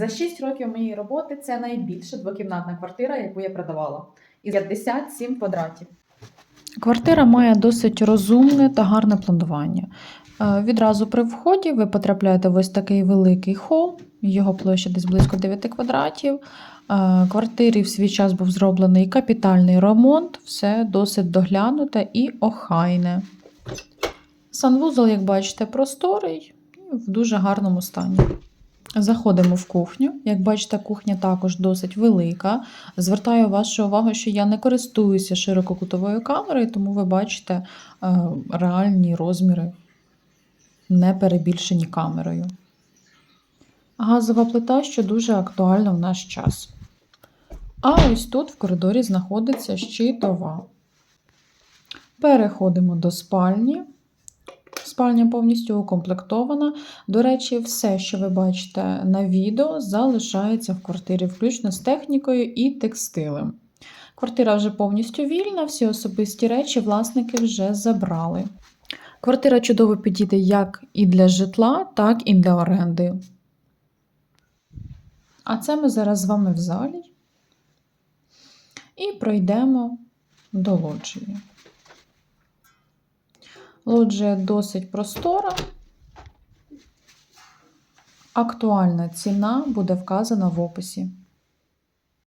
За 6 років моєї роботи це найбільша двокімнатна квартира, яку я продавала. І 57 квадратів. Квартира має досить розумне та гарне планування. Е, Відразу при вході ви потрапляєте в ось такий великий хол, його площа десь близько 9 квадратів. Е, Квартирі в свій час був зроблений капітальний ремонт, все досить доглянуте і охайне. Санвузол, як бачите, просторий і в дуже гарному стані. Заходимо в кухню. Як бачите, кухня також досить велика. Звертаю вашу увагу, що я не користуюся ширококутовою камерою, тому ви бачите е, реальні розміри, не перебільшені камерою. Газова плита, що дуже актуальна в наш час. А ось тут в коридорі знаходиться щитова. Переходимо до спальні. Спальня повністю укомплектована. До речі, все, що ви бачите на відео, залишається в квартирі, включно з технікою і текстилем. Квартира вже повністю вільна, всі особисті речі власники вже забрали. Квартира чудово підійде як і для житла, так і для оренди. А це ми зараз з вами в залі і пройдемо до лоджії. Лоджія досить простора. Актуальна ціна буде вказана в описі.